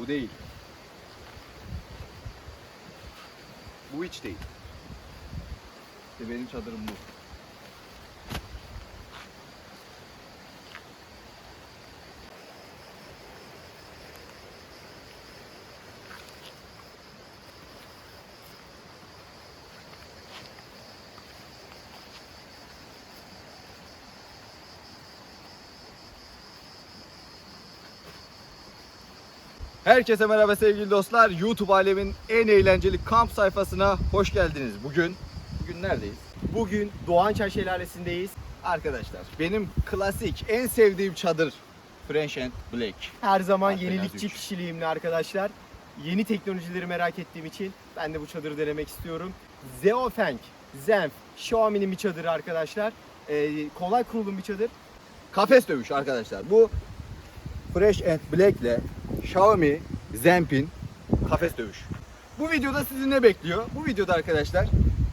Bu değil. Bu hiç değil. İşte benim çadırım bu. Herkese merhaba sevgili dostlar. YouTube alemin en eğlenceli kamp sayfasına hoş geldiniz. Bugün bugün neredeyiz? Bugün Doğançay Şelalesi'ndeyiz. Arkadaşlar benim klasik en sevdiğim çadır French and Black. Her zaman Arkadan yenilikçi üç. kişiliğimle arkadaşlar. Yeni teknolojileri merak ettiğim için ben de bu çadırı denemek istiyorum. Zeofeng, Zenf, Xiaomi'nin bir çadırı arkadaşlar. Ee, kolay kurulum bir çadır. Kafes dövüş arkadaşlar. Bu Fresh and Black ile Xiaomi Zenf'in kafes dövüş. Bu videoda sizi ne bekliyor? Bu videoda arkadaşlar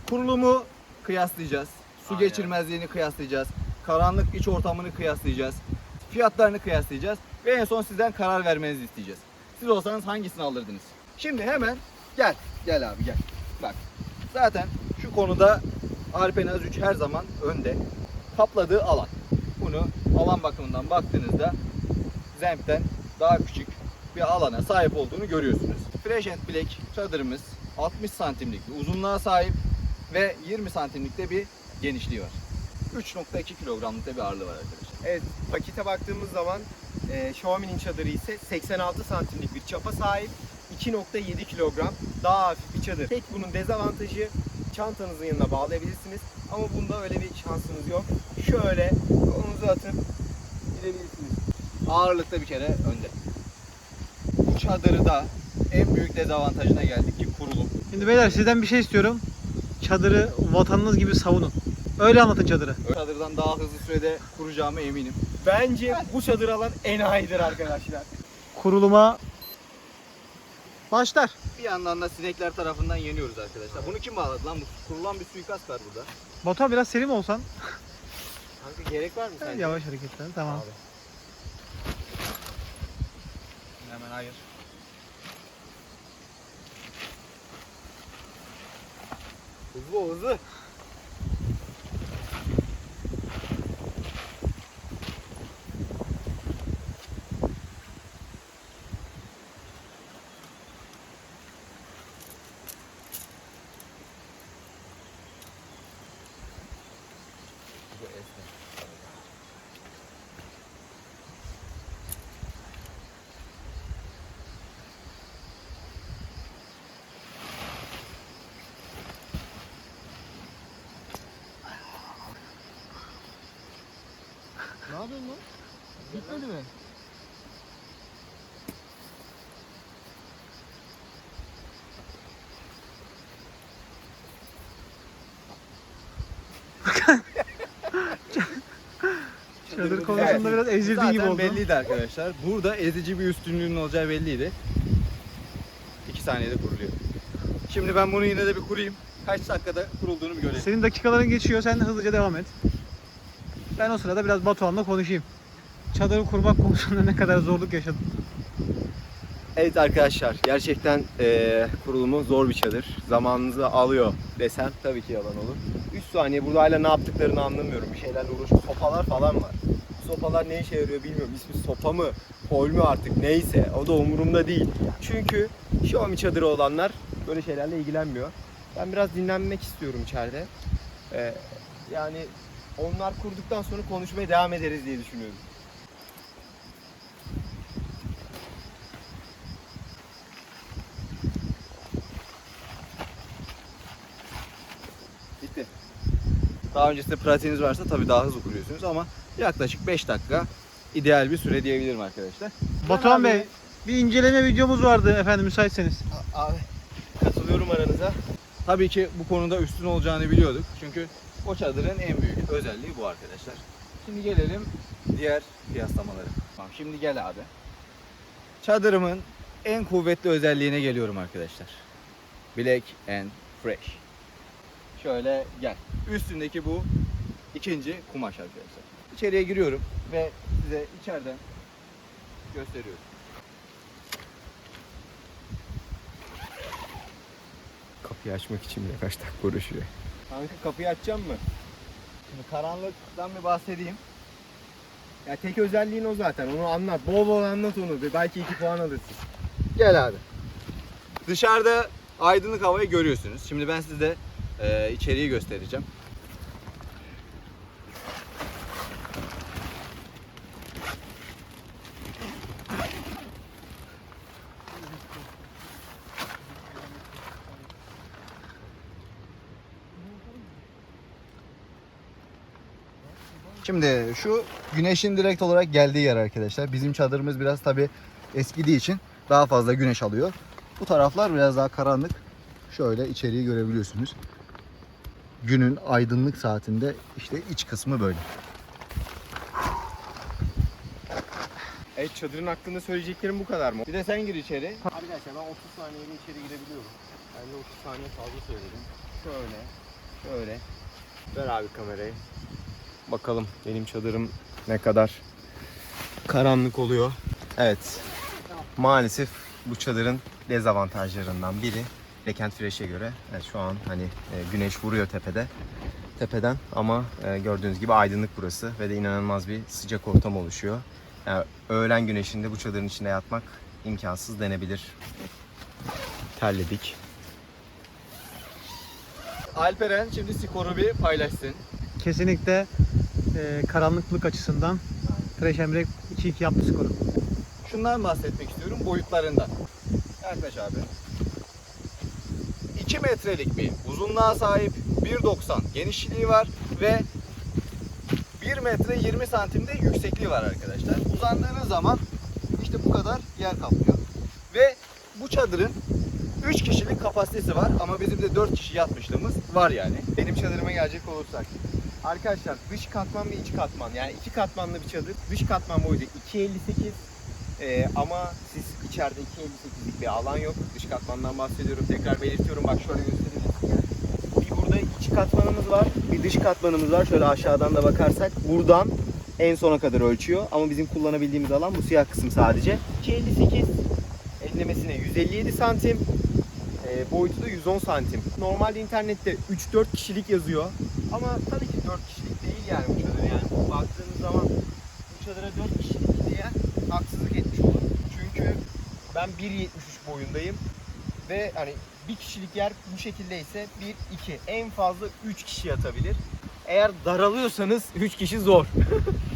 kurulumu kıyaslayacağız. Su Aynen. geçirmezliğini kıyaslayacağız. Karanlık iç ortamını kıyaslayacağız. Fiyatlarını kıyaslayacağız. Ve en son sizden karar vermenizi isteyeceğiz. Siz olsanız hangisini alırdınız? Şimdi hemen gel. Gel abi gel. Bak. Zaten şu konuda Alpenaz 3 her zaman önde. Kapladığı alan. Bunu alan bakımından baktığınızda Zemp'ten daha küçük bir alana sahip olduğunu görüyorsunuz. Fresh and Black çadırımız 60 santimlik bir uzunluğa sahip ve 20 santimlikte bir genişliği var. 3.2 kilogramlık da bir ağırlığı var arkadaşlar. Evet, pakete baktığımız zaman e, Xiaomi'nin çadırı ise 86 santimlik bir çapa sahip. 2.7 kilogram daha hafif bir çadır. Tek bunun dezavantajı çantanızın yanına bağlayabilirsiniz. Ama bunda öyle bir şansınız yok. Şöyle kolunuzu atıp gidebilirsiniz. Ağırlıkta bir kere önde. Bu çadırı da en büyük dezavantajına geldik ki kurulum. Şimdi beyler sizden bir şey istiyorum. Çadırı vatanınız gibi savunun. Öyle anlatın çadırı. Çadırdan daha hızlı sürede kuracağıma eminim. Bence bu çadır alan enayidir arkadaşlar. Kuruluma başlar. Bir yandan da sinekler tarafından yeniyoruz arkadaşlar. Bunu kim bağladı lan? Bu kurulan bir suikast var burada. Batuhan biraz seri mi olsan? Kanka gerek var mı sence? Yavaş hareketler tamam. Abi. Hemen hayır. Hızlı ol, hızlı. Ne yapıyorsun lan? Gitmedi mi? Çadır konusunda biraz ezildiği Zaten gibi oldu. belliydi arkadaşlar. Burada ezici bir üstünlüğünün olacağı belliydi. 2 saniyede kuruluyor. Şimdi ben bunu yine de bir kurayım. Kaç dakikada kurulduğunu bir görelim. Senin dakikaların geçiyor. Sen hızlıca devam et. Ben o sırada biraz Batuhan'la konuşayım. Çadırı kurmak konusunda ne kadar zorluk yaşadım. Evet arkadaşlar gerçekten eee, kurulumu zor bir çadır. Zamanınızı alıyor desem tabii ki yalan olur. 3 saniye burada hala ne yaptıklarını anlamıyorum. Bir şeylerle uğraşıp sopalar falan var. Bu sopalar ne işe yarıyor bilmiyorum. İsmi sopa mı, kol mü artık neyse o da umurumda değil. Çünkü Xiaomi çadırı olanlar böyle şeylerle ilgilenmiyor. Ben biraz dinlenmek istiyorum içeride. Eee, yani onlar kurduktan sonra konuşmaya devam ederiz diye düşünüyorum. Bitti. Daha öncesinde pratiğiniz varsa tabii daha hızlı kuruyorsunuz ama yaklaşık 5 dakika ideal bir süre diyebilirim arkadaşlar. Batuhan Bey, bir inceleme videomuz vardı efendim müsaitseniz. Abi katılıyorum aranıza. Tabii ki bu konuda üstün olacağını biliyorduk. Çünkü o çadırın en büyük özelliği bu arkadaşlar. Şimdi gelelim diğer kıyaslamalara. Tamam şimdi gel abi. Çadırımın en kuvvetli özelliğine geliyorum arkadaşlar. Black and Fresh. Şöyle gel. Üstündeki bu ikinci kumaş arkadaşlar. İçeriye giriyorum ve size içeriden gösteriyorum. Kapıyı açmak için bile kaç dakika uğraşıyor. Kanka kapıyı açacağım mı? Şimdi karanlıktan bir bahsedeyim. Ya tek özelliğin o zaten. Onu anlat. Bol bol anlat onu. Belki 2 puan alırsın. Gel abi. Dışarıda aydınlık havayı görüyorsunuz. Şimdi ben size e, içeriği göstereceğim. Şimdi şu güneşin direkt olarak geldiği yer arkadaşlar. Bizim çadırımız biraz tabi eskidiği için daha fazla güneş alıyor. Bu taraflar biraz daha karanlık. Şöyle içeriği görebiliyorsunuz. Günün aydınlık saatinde işte iç kısmı böyle. Evet çadırın hakkında söyleyeceklerim bu kadar mı? Bir de sen gir içeri. Arkadaşlar ben 30 saniyede içeri girebiliyorum. Ben de 30 saniye fazla söyledim. Şöyle, şöyle. Ver abi kamerayı. Bakalım benim çadırım ne kadar karanlık oluyor. Evet. Maalesef bu çadırın dezavantajlarından biri Lekent Fresh'e göre. Evet şu an hani e, güneş vuruyor tepede. Tepeden ama e, gördüğünüz gibi aydınlık burası ve de inanılmaz bir sıcak ortam oluşuyor. Yani öğlen güneşinde bu çadırın içinde yatmak imkansız denebilir. Terledik. Alperen şimdi skoru bir paylaşsın. Kesinlikle e, karanlıklık açısından Fresh Emre 2-2 yaptı skoru. Şundan bahsetmek istiyorum boyutlarından. Yaklaş abi. 2 metrelik bir uzunluğa sahip, 1.90 genişliği var ve 1 metre 20 santimde yüksekliği var arkadaşlar. Uzandığınız zaman işte bu kadar yer kaplıyor. Ve bu çadırın 3 kişilik kapasitesi var ama bizim de 4 kişi yatmışlığımız var yani. Benim çadırıma gelecek olursak. Arkadaşlar dış katman ve iç katman yani iki katmanlı bir çadır. Dış katman boyutu 2.58 Ee, ama siz içeride 2.58'lik bir alan yok. Dış katmandan bahsediyorum. Tekrar belirtiyorum. Bak şöyle göstereyim. Bir burada iç katmanımız var. Bir dış katmanımız var. Şöyle aşağıdan da bakarsak. Buradan en sona kadar ölçüyor. Ama bizim kullanabildiğimiz alan bu siyah kısım sadece. 2.58 enlemesine 157 santim. E, boyutu da 110 santim. Normalde internette 3-4 kişilik yazıyor. Ama tabii ki 4 kişilik değil yani bu çadır yani. Baktığınız zaman bu çadıra 4 kişilik diye haksızlık etmiş olur. Çünkü ben 1.73 boyundayım. Ve hani bir kişilik yer bu şekilde ise 1 2 en fazla 3 kişi yatabilir. Eğer daralıyorsanız 3 kişi zor.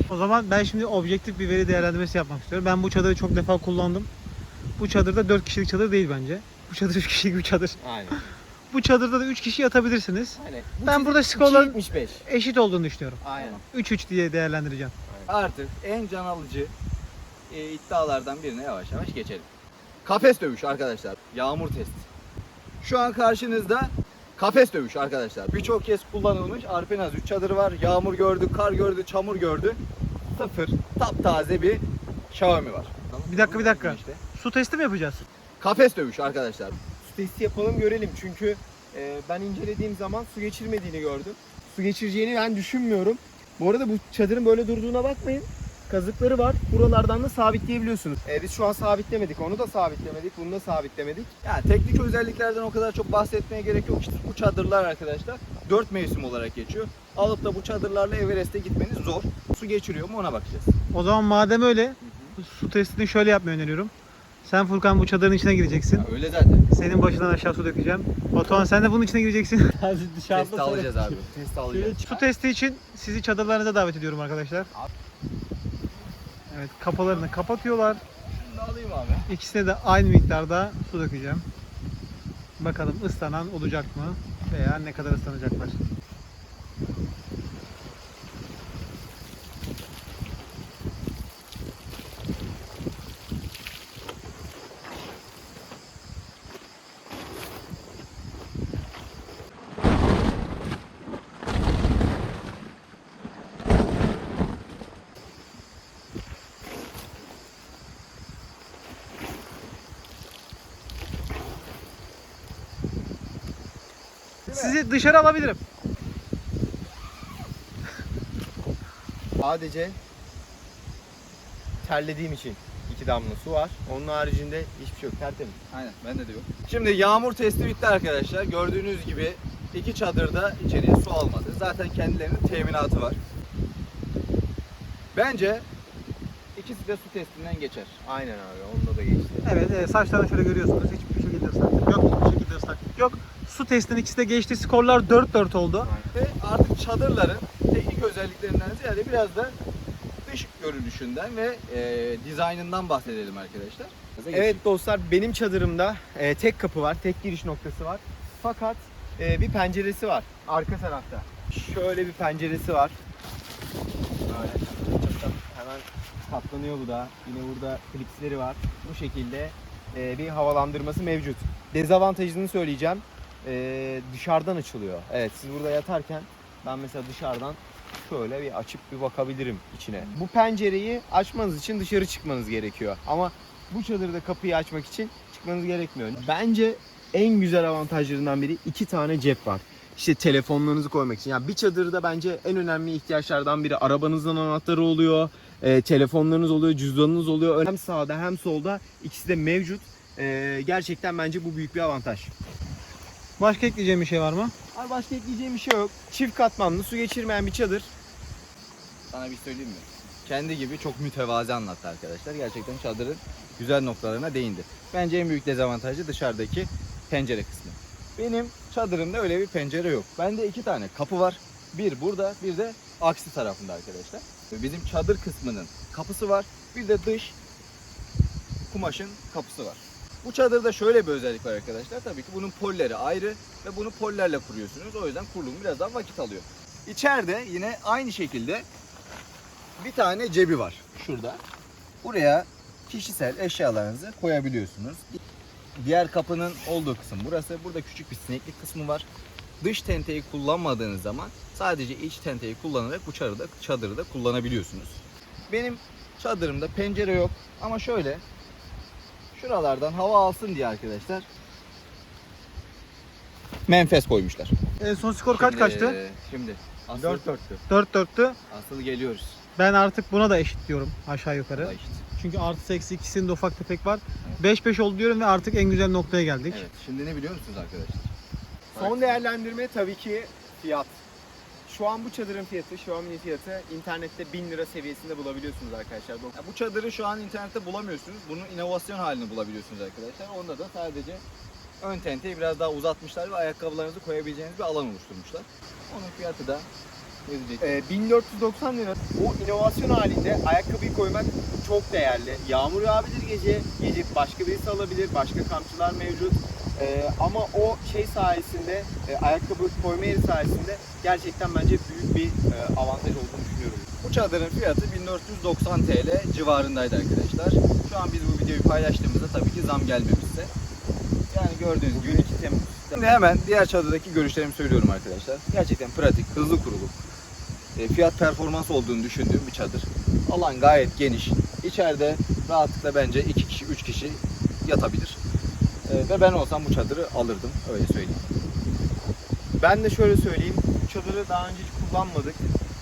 O zaman ben şimdi objektif bir veri değerlendirmesi yapmak istiyorum. Ben bu çadırı çok defa kullandım. Bu çadırda 4 kişilik çadır değil bence. Bu çadır 3 kişilik bir çadır. Aynen. Bu çadırda da 3 kişi yatabilirsiniz. Aynen. Ben burada skorların 75. eşit olduğunu düşünüyorum. Aynen. 3-3 diye değerlendireceğim. Artık en can alıcı e, iddialardan birine yavaş yavaş geçelim. Kafes dövüş arkadaşlar. Yağmur testi. Şu an karşınızda kafes dövüş arkadaşlar. Birçok kez kullanılmış Arpenaz 3 çadırı var. Yağmur gördü, kar gördü, çamur gördü. Sıfır, taptaze bir Xiaomi var. Bir dakika, bir dakika. Su testi mi yapacağız? Kafes dövüş arkadaşlar. Su testi yapalım görelim çünkü e, ben incelediğim zaman su geçirmediğini gördüm. Su geçireceğini ben düşünmüyorum. Bu arada bu çadırın böyle durduğuna bakmayın. Kazıkları var. Buralardan da sabitleyebiliyorsunuz. E, biz şu an sabitlemedik. Onu da sabitlemedik. Bunu da sabitlemedik. Yani teknik özelliklerden o kadar çok bahsetmeye gerek yok. İşte bu çadırlar arkadaşlar 4 mevsim olarak geçiyor. Alıp da bu çadırlarla Everest'e gitmeniz zor. Su geçiriyor mu ona bakacağız. O zaman madem öyle su testini şöyle yapmayı öneriyorum. Sen Furkan bu çadırın içine gireceksin. Ya öyle zaten. Senin başından aşağı su dökeceğim. Batuhan sen de bunun içine gireceksin. Test alacağız abi. Test alacağız. Su testi için sizi çadırlarınıza davet ediyorum arkadaşlar. Evet kapılarını kapatıyorlar. Şunu da alayım abi. İkisine de aynı miktarda su dökeceğim. Bakalım ıslanan olacak mı veya ne kadar ıslanacaklar. Sizi dışarı alabilirim. Sadece terlediğim için. iki damla su var. Onun haricinde hiçbir şey yok. Tertemiz. Aynen bende de yok. Şimdi yağmur testi bitti arkadaşlar. Gördüğünüz gibi iki çadırda içeriye su almadı. Zaten kendilerinin teminatı var. Bence ikisi de su testinden geçer. Aynen abi. Onda da geçti. Evet e, saçlarını şöyle görüyorsunuz. Hiçbir şekilde ıslaklık yok. Hiçbir şekilde ıslaklık yok. Su testinin ikisi de geçti. Skorlar 4-4 oldu. Ve artık çadırların teknik özelliklerinden ziyade biraz da dış görünüşünden ve e, dizaynından bahsedelim arkadaşlar. Evet dostlar benim çadırımda e, tek kapı var, tek giriş noktası var. Fakat e, bir penceresi var arka tarafta. Şöyle bir penceresi var. Böyle hemen katlanıyor bu da. Yine burada klipsleri var. Bu şekilde e, bir havalandırması mevcut. Dezavantajını söyleyeceğim. E, dışarıdan açılıyor. Evet siz burada yatarken ben mesela dışarıdan şöyle bir açıp bir bakabilirim içine. Bu pencereyi açmanız için dışarı çıkmanız gerekiyor. Ama bu çadırda kapıyı açmak için çıkmanız gerekmiyor. Bence en güzel avantajlarından biri iki tane cep var. İşte telefonlarınızı koymak için. Yani bir çadırda bence en önemli ihtiyaçlardan biri arabanızın anahtarı oluyor, e, telefonlarınız oluyor, cüzdanınız oluyor. Hem sağda hem solda ikisi de mevcut. E, gerçekten bence bu büyük bir avantaj. Başka ekleyeceğim bir şey var mı? Abi başka ekleyeceğim bir şey yok. Çift katmanlı su geçirmeyen bir çadır. Sana bir söyleyeyim mi? Kendi gibi çok mütevazi anlattı arkadaşlar. Gerçekten çadırın güzel noktalarına değindi. Bence en büyük dezavantajı dışarıdaki pencere kısmı. Benim çadırımda öyle bir pencere yok. Bende iki tane kapı var. Bir burada, bir de aksi tarafında arkadaşlar. Bizim çadır kısmının kapısı var. Bir de dış kumaşın kapısı var. Bu çadırda şöyle bir özellik var arkadaşlar. Tabii ki bunun polleri ayrı ve bunu pollerle kuruyorsunuz. O yüzden kurulumu biraz daha vakit alıyor. İçeride yine aynı şekilde bir tane cebi var şurada. Buraya kişisel eşyalarınızı koyabiliyorsunuz. Diğer kapının olduğu kısım burası. Burada küçük bir sineklik kısmı var. Dış tenteyi kullanmadığınız zaman sadece iç tenteyi kullanarak bu çadırda, çadırı da kullanabiliyorsunuz. Benim çadırımda pencere yok ama şöyle şuralardan hava alsın diye arkadaşlar menfez koymuşlar. En son skor kaç Şimdi- kaçtı? Şimdi asıl, 4 dörtlü. 4-4'tü. asıl geliyoruz. Ben artık buna da eşit diyorum aşağı yukarı. İşte. Çünkü artı eksi ikisinde ufak tefek var. 5-5 oldu diyorum ve artık en güzel noktaya geldik. Evet. Şimdi ne biliyor musunuz arkadaşlar? Son değerlendirme tabii ki fiyat. Şu an bu çadırın fiyatı, şu an fiyatı internette 1000 lira seviyesinde bulabiliyorsunuz arkadaşlar. Bu- Ya bu çadırı şu an internette bulamıyorsunuz. Bunun inovasyon halini bulabiliyorsunuz arkadaşlar. Onda da sadece ön tenteyi biraz daha uzatmışlar ve ayakkabılarınızı koyabileceğiniz bir alan oluşturmuşlar. Onun fiyatı da? Ee, 1490 lira. O inovasyon halinde ayakkabıyı koymak çok değerli. Yağmur yağabilir gece, gece başka birisi alabilir, başka kampçılar mevcut. Ee, ama o şey sayesinde, e, ayakkabı koyma yeri sayesinde gerçekten bence büyük bir e, avantaj olduğunu düşünüyorum. Bu çadırın fiyatı 1490 TL civarındaydı arkadaşlar. Şu an biz bu videoyu paylaştığımızda tabii ki zam gelmemişse. Yani gördüğünüz gibi 2 Temmuz. Şimdi hemen diğer çadırdaki görüşlerimi söylüyorum arkadaşlar. Gerçekten pratik, hızlı kuruluk, e, fiyat performans olduğunu düşündüğüm bir çadır. Alan gayet geniş. İçeride rahatlıkla bence 2 kişi, 3 kişi yatabilir. E, Ve ben olsam bu çadırı alırdım. Öyle söyleyeyim. Ben de şöyle söyleyeyim, bu çadırı daha önce hiç kullanmadık.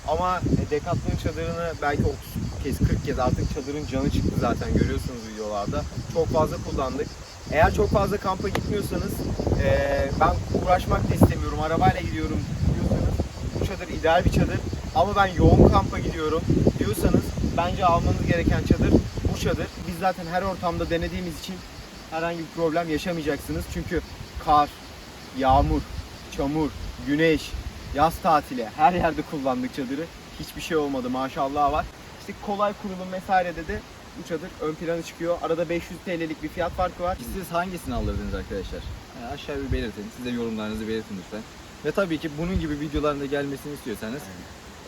Ama e, Decathlon çadırını belki 30 kez 40 kez artık çadırın canı çıktı zaten görüyorsunuz videolarda. Çok fazla kullandık. Eğer çok fazla kampa gitmiyorsanız e, ben uğraşmak da istemiyorum arabayla gidiyorum diyorsanız bu çadır ideal bir çadır. Ama ben yoğun kampa gidiyorum diyorsanız bence almanız gereken çadır bu çadır. Biz zaten her ortamda denediğimiz için herhangi bir problem yaşamayacaksınız. Çünkü kar, yağmur, çamur, güneş, yaz tatili her yerde kullandık çadırı. Hiçbir şey olmadı maşallah var. İşte kolay kurulum vesairede de bu çadır ön plana çıkıyor. Arada 500 TL'lik bir fiyat farkı var. Siz hangisini alırdınız arkadaşlar? Yani aşağı bir belirtin. Siz de yorumlarınızı belirtin lütfen. Ve tabii ki bunun gibi videoların da gelmesini istiyorsanız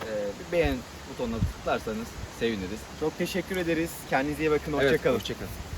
eee, bir beğen butonuna tıklarsanız seviniriz. Çok teşekkür ederiz. Kendinize iyi bakın. Evet, Hoşçakalın. Hoşçakalın.